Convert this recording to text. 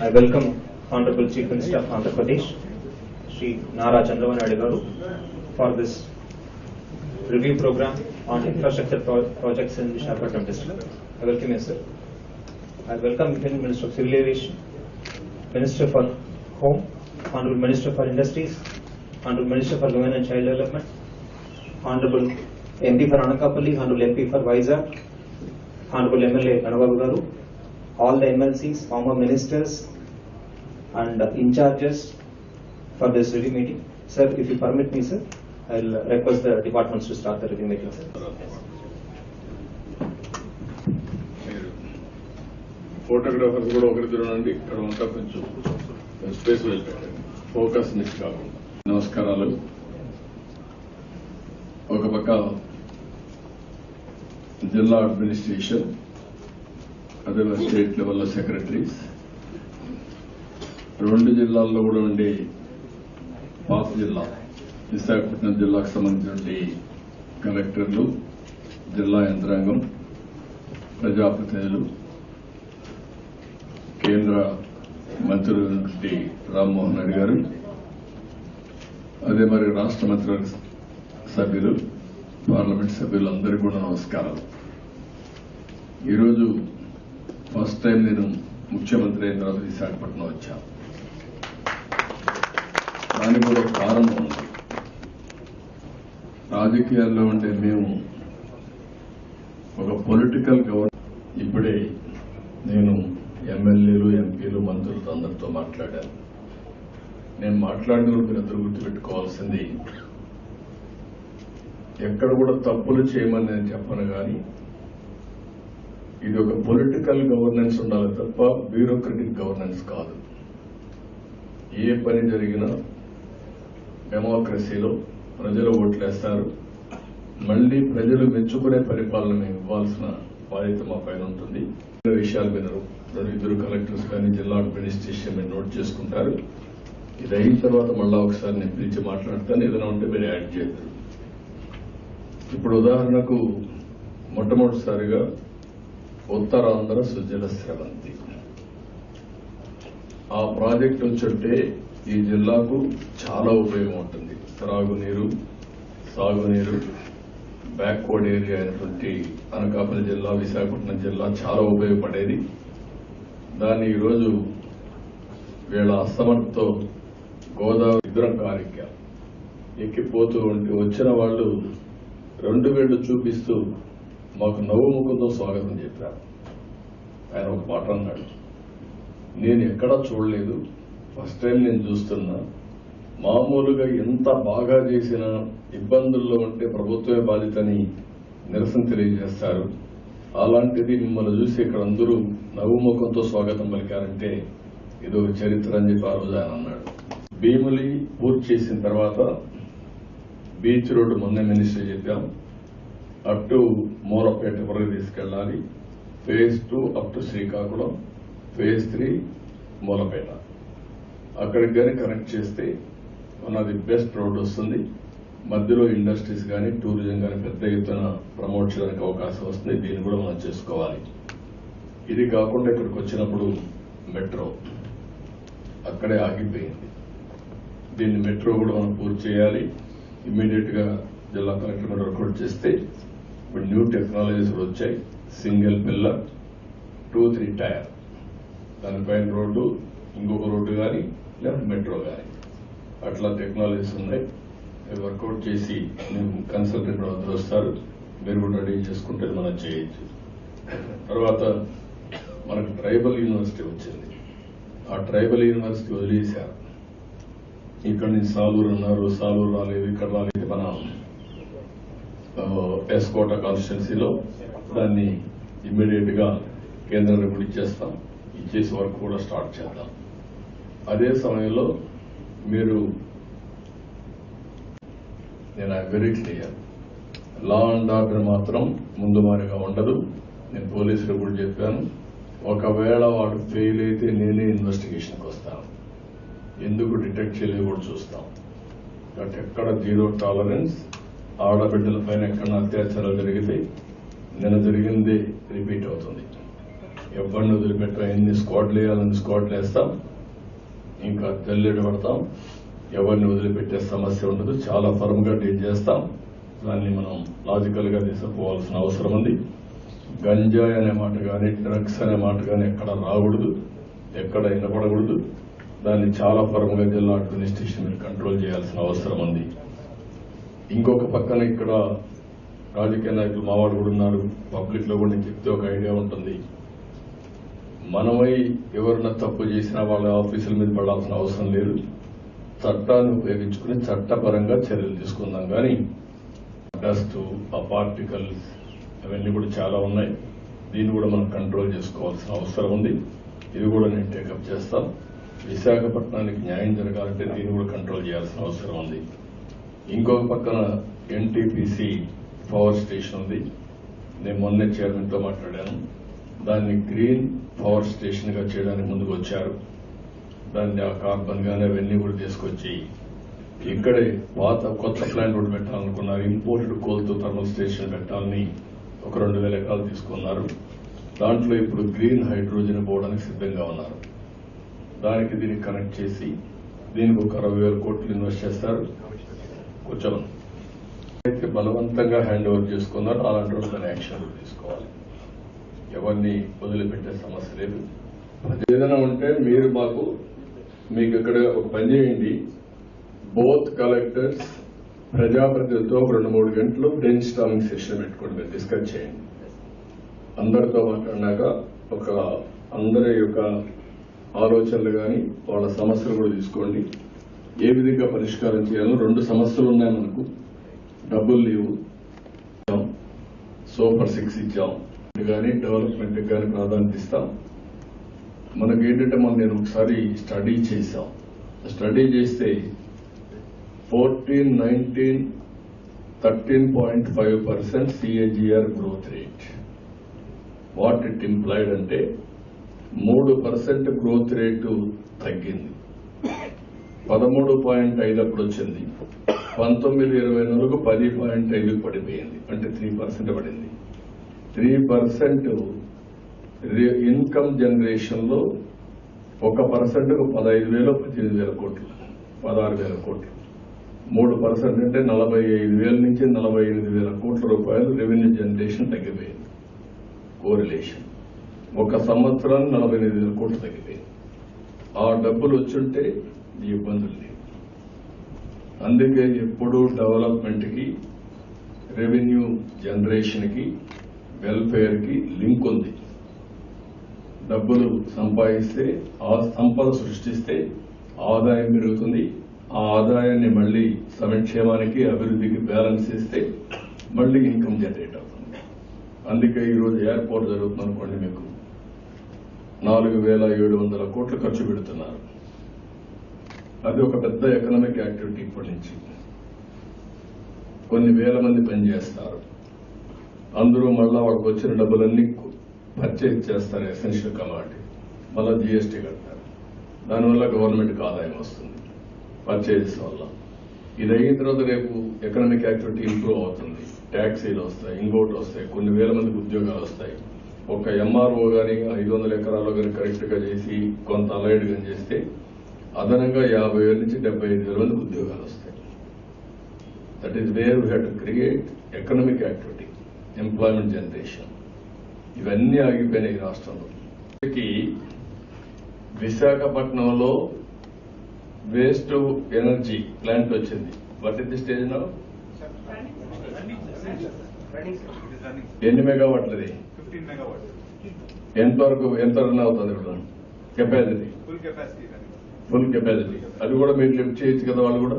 I welcome Honorable Chief Minister of Andhra Pradesh, Shri Nara Chandrababu Naidu Garu, for this review program on infrastructure pro- projects in Visakhapatnam district. I welcome you, sir. I welcome Union Minister of Civil Aviation, Minister for Home, Honorable Minister for Industries, Honorable Minister for Women and Child Development, Honorable MP for Anakapalli, Honorable MP for Vizag, Honorable MLA Nanababu Garu, all the MLCs, former ministers and in charges for this review meeting. Sir, if you permit me, sir, I'll request the departments to start the review meeting, sir. Photographers కూడా ఒకరిద్దరు ఉండండి ఇక్కడ ఉంటా కొంచెం space పెట్టండి focus miss కాకుండా నమస్కారాలు ఒక పక్క జిల్లా అడ్మినిస్ట్రేషన్ అదే స్టేట్ లెవెల్లో సెక్రటరీస్. రెండు జిల్లాల్లో కూడా ఉండే పాత జిల్లా విశాఖపట్నం జిల్లాకు సంబంధించిన కలెక్టర్లు జిల్లా యంత్రాంగం ప్రజాప్రతినిధులు కేంద్ర మంత్రులు రామ్మోహన్ రెడ్డి గారు అదే మరి రాష్ట్ర మంత్రివర్గ సభ్యులు పార్లమెంట్ సభ్యులందరికీ కూడా నమస్కారాలు. ఈరోజు ఫస్ట్ టైం నేను ముఖ్యమంత్రి అయిన తర్వాత విశాఖపట్నం వచ్చాను. దానికి కూడా కారణం ఉంది. రాజకీయాల్లో ఉండే మేము ఒక పొలిటికల్ గవర్నమెంట్ ఇప్పుడే నేను ఎమ్మెల్యేలు ఎంపీలు మంత్రులతో అందరితో మాట్లాడాను. నేను మాట్లాడినప్పుడు మీరు అందరూ గుర్తుపెట్టుకోవాల్సింది ఎక్కడ కూడా తప్పులు చేయమని నేను చెప్పను కానీ ఇది ఒక పొలిటికల్ గవర్నెన్స్ ఉండాలి తప్ప బ్యూరోక్రటిక్ గవర్నెన్స్ కాదు. ఏ పని జరిగినా డెమోక్రసీలో ప్రజలు ఓట్లేస్తారు. మళ్ళీ ప్రజలు మెచ్చుకునే పరిపాలన మేము ఇవ్వాల్సిన బాధ్యత మా పైన ఉంటుంది. విషయాల మీద ఇద్దరు కలెక్టర్స్ కానీ జిల్లా అడ్మినిస్ట్రేషన్ మీరు నోట్ చేసుకుంటారు. ఇది అయిన తర్వాత మళ్ళా ఒకసారి నేను పిలిచి మాట్లాడతాను. ఏదైనా ఉంటే మీరు యాడ్ చేద్దరు ఇప్పుడు ఉదాహరణకు మొట్టమొదటిసారిగా ఉత్తరాంధ్ర సుజల స్రవంతి. ఆ ప్రాజెక్ట్ వచ్చుంటే ఈ జిల్లాకు చాలా ఉపయోగం ఉంటుంది. త్రాగునీరు సాగునీరు బ్యాక్వర్డ్ ఏరియా అయినటువంటి అనకాపల్లి జిల్లా విశాఖపట్నం జిల్లా చాలా ఉపయోగపడేది. దాన్ని ఈరోజు వీళ్ళ అస్తమతో గోదావరి ఇద్దరం కారిక ఎక్కిపోతూ ఉంటే వచ్చిన వాళ్ళు రెండు వేళ్ళు చూపిస్తూ మాకు నవ్వుముఖంతో స్వాగతం చెప్పారు. ఆయన ఒక మాట అన్నాడు. నేను ఎక్కడా చూడలేదు. ఫస్ట్ టైం నేను చూస్తున్నా. మామూలుగా ఎంత బాగా చేసినా ఇబ్బందుల్లో ఉంటే ప్రభుత్వమే బాధ్యతని నిరసన తెలియజేస్తారు. అలాంటిది మిమ్మల్ని చూసి ఇక్కడ అందరూ నవ్వుముఖంతో స్వాగతం పలికారంటే ఇది ఒక చరిత్ర అని చెప్పి ఆ రోజు ఆయన అన్నాడు. భీములి పూర్తి చేసిన తర్వాత బీచ్ రోడ్డు మొన్న మినిస్టర్ చెప్పాం. అప్ టు మూలపేట వరకు తీసుకెళ్ళాలి phase two up to Srikakulam. Phase three Mulapeta. అక్కడికి కానీ కనెక్ట్ చేస్తే మనది ది బెస్ట్ రోడ్ వస్తుంది. మధ్యలో ఇండస్ట్రీస్ కానీ టూరిజం కానీ పెద్ద ఎత్తున ప్రమోట్ చేయడానికి అవకాశం వస్తుంది. దీన్ని కూడా మనం చేసుకోవాలి. ఇది కాకుండా ఇక్కడికి వచ్చినప్పుడు మెట్రో అక్కడే ఆగిపోయింది. దీన్ని మెట్రో కూడా మనం పూర్తి చేయాలి. ఇమ్మీడియట్గా జిల్లా కలెక్టర్ కూడా చేస్తే ఇప్పుడు న్యూ టెక్నాలజీస్ వచ్చాయి. Single pillar two three tier దానిపైన రోడ్డు ఇంకొక రోడ్డు కానీ లేదా మెట్రో కానీ అట్లా టెక్నాలజీస్ ఉన్నాయి. అవి వర్కౌట్ చేసి మేము కన్సల్టెంట్ వద్ద వస్తారు మీరు కూడా రెడీ చేసుకుంటే మనం చేయొచ్చు. తర్వాత మనకు ట్రైబల్ యూనివర్సిటీ వచ్చింది. ఆ ట్రైబల్ యూనివర్సిటీ వదిలేశారు. ఇక్కడ నుంచి సాలూరు అన్నారు సాలూరు రాలేదు ఇక్కడ రాలేదు మన ఎస్కోట కాన్స్టిట్యున్సీలో దాన్ని ఇమ్మీడియట్గా కేంద్రానికి కూడా ఇచ్చేస్తాం. ఇచ్చేసి వర్క్ కూడా స్టార్ట్ చేద్దాం. అదే సమయంలో మీరు నేను I very clear law and order మాత్రం ముందు మారిగా ఉండదు. నేను పోలీసులు కూడా చెప్పాను. ఒకవేళ వాడు ఫెయిల్ అయితే నేనే ఇన్వెస్టిగేషన్కి వస్తాను. ఎందుకు డిటెక్ట్ చేయలేదు కూడా చూస్తాం. బట్ ఎక్కడ జీరో టాలరెన్స్ ఆడబిడ్డల పైన ఎక్కడైనా అత్యాచారాలు జరిగితే నిన్న జరిగింది రిపీట్ అవుతుంది. ఎవరిని వదిలిపెట్టాం ఎన్ని స్క్వాడ్లు వేయాలని స్క్వాడ్లు వేస్తాం ఇంకా జల్లెడ పడతాం ఎవరిని వదిలిపెట్టే సమస్య ఉండదు. చాలా ఫర్మ్గా డీల్ చేస్తాం. దాన్ని మనం లాజికల్గా తీసుకుపోవాల్సిన అవసరం ఉంది. గంజాయి అనే మాట కానీ డ్రగ్స్ అనే మాట కానీ ఎక్కడ రాకూడదు ఎక్కడ వినపడకూడదు దాన్ని చాలా ఫర్మ్గా జిల్లా అడ్మినిస్ట్రేషన్ కంట్రోల్ చేయాల్సిన అవసరం ఉంది. ఇంకొక పక్కన ఇక్కడ రాజకీయ నాయకులు మావాడు కూడా ఉన్నారు. పబ్లిక్లో కూడా నేను చెప్తే ఒక ఐడియా ఉంటుంది. మనమై ఎవరైనా తప్పు చేసినా వాళ్ళ ఆఫీసుల మీద పడాల్సిన అవసరం లేదు. చట్టాన్ని ఉపయోగించుకుని చట్టపరంగా చర్యలు తీసుకుందాం. కానీ డస్ట్ ఆ పార్టికల్స్ అవన్నీ కూడా చాలా ఉన్నాయి. దీన్ని కూడా మనం కంట్రోల్ చేసుకోవాల్సిన అవసరం ఉంది. ఇది కూడా నేను టేకప్ చేస్తాం విశాఖపట్నానికి న్యాయం జరగాలంటే దీన్ని కూడా కంట్రోల్ చేయాల్సిన అవసరం ఉంది. ఇంకొక పక్కన ఎన్టీపీసీ పవర్ స్టేషన్ ఉంది. నేను మొన్నే చైర్మన్తో మాట్లాడాను. దాన్ని గ్రీన్ పవర్ స్టేషన్గా చేయడానికి ముందుకు వచ్చారు. దాన్ని ఆ కార్బన్ గానీ అవన్నీ కూడా తీసుకొచ్చి ఇక్కడే పాత కొత్త ప్లాంట్ కూడా పెట్టాలనుకున్నారు. ఇంపోర్టెడ్ కోల్తో థర్మల్ స్టేషన్ పెట్టాలని ఒక రెండు వేల ఎకరాలు తీసుకున్నారు. దాంట్లో ఇప్పుడు గ్రీన్ హైడ్రోజన్ పోవడానికి సిద్ధంగా ఉన్నారు. దానికి దీన్ని కనెక్ట్ చేసి దీనికి ఒక అరవై వేల కోట్లు ఇన్వెస్ట్ చేస్తారు. కూర్చోమని. అయితే బలవంతంగా హ్యాండ్ ఓవర్ చేసుకున్నారు. అలాంటి రోజు దాని యాక్షన్ తీసుకోవాలి. ఎవరిని వదిలిపెట్టే సమస్య లేదు. ఏదైనా ఉంటే మీరు మాకు మీకు ఇక్కడ ఒక పని చేయండి. బోత్ కలెక్టర్స్ ప్రజాప్రతినిధులతో ఒక రెండు మూడు గంటలు బ్రెయిన్ స్టామింగ్ సెషన్ పెట్టుకోండి. మీరు డిస్కస్ చేయండి. అందరితో మాట్లాడినాక ఒక అందరి యొక్క ఆలోచనలు కానీ వాళ్ళ సమస్యలు కూడా తీసుకోండి. ఏ విధంగా పరిష్కారం చేయాలో రెండు సమస్యలు ఉన్నాయి మనకు. డబ్బులు లేవు. సూపర్ సిక్స్ ఇచ్చాం. కానీ డెవలప్మెంట్ కానీ ప్రాధాన్యత ఇస్తాం. మనకి ఏంటంటే మనం నేను ఒకసారి స్టడీ చేశాం. స్టడీ చేస్తే fourteen nineteen thirteen point five percent CAGR growth rate. What it implied అంటే మూడు పర్సెంట్ గ్రోత్ రేటు తగ్గింది. పదమూడు పాయింట్ ఐదు అప్పుడు వచ్చింది పంతొమ్మిది ఇరవై నాలుగు పది పాయింట్ ఐదు పడిపోయింది. అంటే త్రీ పర్సెంట్ పడింది. త్రీ పర్సెంట్ ఇన్కమ్ జనరేషన్లో ఒక పర్సెంట్కు పదహైదు వేలు పద్దెనిమిది వేల కోట్లు. పదహారు వేల కోట్లు. మూడు పర్సెంట్ అంటే నలభై ఐదు వేల నుంచి నలభై ఎనిమిది వేల కోట్ల రూపాయలు రెవెన్యూ జనరేషన్ తగ్గిపోయింది. కోరిలేషన్ ఒక సంవత్సరానికి నలభై ఎనిమిది వేల కోట్లు తగ్గిపోయింది. ఆ డబ్బులు వచ్చుంటే ఇబ్బందులు లేవు అందుకే ఎప్పుడూ డెవలప్మెంట్కి రెవెన్యూ జనరేషన్కి వెల్ఫేర్కి లింక్ ఉంది. డబ్బులు సంపాదిస్తే ఆ సంపద సృష్టిస్తే ఆదాయం పెరుగుతుంది. ఆ ఆదాయాన్ని మళ్ళీ సంక్షేమానికి అభివృద్ధికి బ్యాలెన్స్ ఇస్తే మళ్ళీ ఇన్కమ్ జనరేట్ అవుతుంది. అందుకే ఈరోజు ఎయిర్పోర్ట్ జరుగుతుంది అనుకోండి మీకు. నాలుగు వేల ఏడు వందల కోట్లు ఖర్చు పెడుతున్నారు. అది ఒక పెద్ద ఎకనామిక్ యాక్టివిటీ ఇప్పటి నుంచి. కొన్ని వేల మంది పనిచేస్తారు అందరూ మళ్ళా వాళ్ళకి వచ్చిన డబ్బులన్నీ పర్చేజ్ చేస్తారు ఎసెన్షియల్ కమాడిటీ మళ్ళా జీఎస్టీ కట్టారు దానివల్ల గవర్నమెంట్కి ఆదాయం వస్తుంది. పర్చేజెస్ వల్ల. ఇది అయిన తర్వాత రేపు ఎకనామిక్ యాక్టివిటీ ఇంప్రూవ్ అవుతుంది. ట్యాక్సీలు వస్తాయి ఇంకోటి వస్తాయి కొన్ని వేల మందికి ఉద్యోగాలు వస్తాయి. ఒక ఎంఆర్ఓ గాని ఐదు వందల ఎకరాల్లో కానీ కరెక్ట్గా చేసి కొంత అలైడ్ గాని చేస్తే అదనంగా యాభై వేల నుంచి డెబ్బై ఐదు వేల మందికి ఉద్యోగాలు వస్తాయి. That is where we have to create economic activity employment generation ఇవన్నీ ఆగిపోయినాయి ఈ రాష్ట్రంలో. విశాఖపట్నంలో వేస్ట్ ఎనర్జీ ప్లాంట్ వచ్చింది. What is the stage no ఎన్ని మెగావాట్లది ఎంతవరకు ఎంత రన్ అవుతుంది ఇప్పుడు? Capacity full capacity. అది కూడా మీరు లిఫ్ట్ చేయొచ్చు కదా వాళ్ళు కూడా?